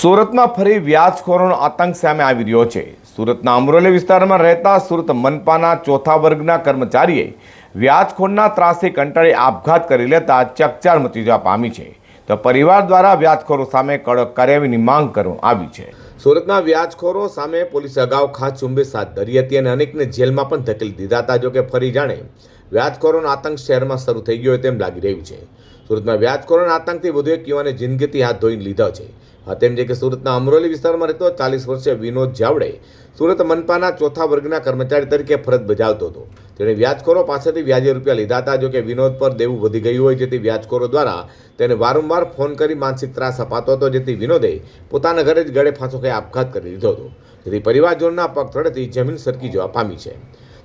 સુરતમાં ફરી વ્યાજખોરોનો આતંક સામે આવી રહ્યો છે. સુરતના અમરોલી વિસ્તારમાં રહેતા સુરત મનપાના ચોથા વર્ગના કર્મચારીએ વ્યાજખોરના ત્રાસથી કંટાળી આપઘાત કરી લેતા ચકચાર મચી જવા પામી છે. તો પરિવાર દ્વારા વ્યાજખોરો સામે કડક કાર્યવાહીની માંગ કરવામાં આવી છે. સુરતના વ્યાજખોરો સામે પોલીસે અગાઉ ખાસ ઝુંબેશ હાથ ધરી હતી અને અનેકને જેલમાં પણ ધકેલી દીધા હતા. જોકે ફરી જાણે વ્યાજખોરોનો આતંક શહેરમાં શરૂ થઈ ગયો હોય તેમ લાગી રહ્યું છે. સુરતમાં વ્યાજખોરોના આતંકથી વધુ એક યુવાને જિંદગીથી હાથ ધોઈ લીધો છે. તેમ છે કે સુરતના અમરોલી વિસ્તારમાં રહેતો ચાલીસ વર્ષીય વિનોદ જાવડે સુરત મનપાના ચોથા વર્ગના કર્મચારી તરીકે ફરજ બજાવતો હતો. તેણે વ્યાજખોરો પાસેથી વ્યાજે રૂપિયા લીધા હતા જોકે વિનોદ પર દેવું વધી ગયું હોય, જેથી વ્યાજખોરો દ્વારા તેને વારંવાર ફોન કરી માનસિક ત્રાસ અપાતો હતો, જેથી વિનોદે પોતાના ઘરે જ ગળે ફાંસો ખાઈ આપઘાત કરી લીધો હતો. જેથી પરિવારજનોના પગ જમીન સરકી જવા પામી છે.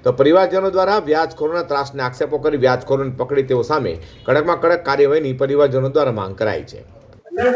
તો પરિવારજનો દ્વારા વ્યાજખોરોના ત્રાસને આક્ષેપો કરી વ્યાજખોરોને પકડી તેઓ સામે કડકમાં કડક કાર્યવાહીની પરિવારજનો દ્વારા માંગ કરાઈ છે.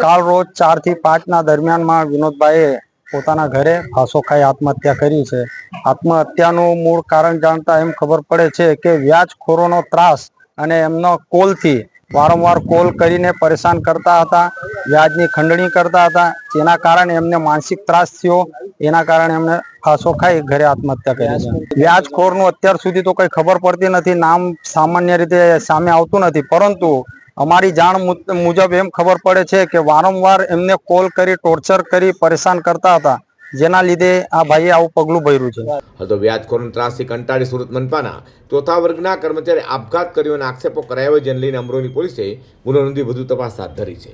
કાલ રોજ ચારથી પાંચ ના દરમિયાનમાં વિનોદભાઈએ પોતાના ઘરે ફાંસો ખાઈ આત્મહત્યા કરી છે. આત્મહત્યાનું મૂળ કારણ જાણતા એમ ખબર પડે છે કે વ્યાજખોરોનો ત્રાસ અને એમનો કોલથી વારંવાર કોલ કરીને પરેશાન કરતા હતા, વ્યાજની ખંડણી કરતા હતા, જેના કારણે એમને માનસિક ત્રાસ થયો એના કારણે એમને ફાંસો ખાઈ ઘરે આત્મહત્યા કરી છે. વ્યાજખોરનું અત્યાર સુધી તો કંઈ ખબર પડતી નથી, નામ સામાન્ય રીતે સામે આવતું નથી, પરંતુ અમારી જાણ મુજબ એમ ખબર પડે છે કે વારંવાર એમને કોલ કરી, ટોર્ચર કરી, પરેશાન કરતા હતા, જેના લીધે આ ભાઈએ આવું પગલું ભર્યું છે. તો વ્યાજખોરોના ત્રાસથી કંટાળી સુરત મનપાના ચોથા વર્ગના કર્મચારી આપઘાત કર્યો અને આક્ષેપો કરાયો જેને લઈને અમરોલી પોલીસે ગુનો નોંધી વધુ તપાસ હાથ ધરી છે.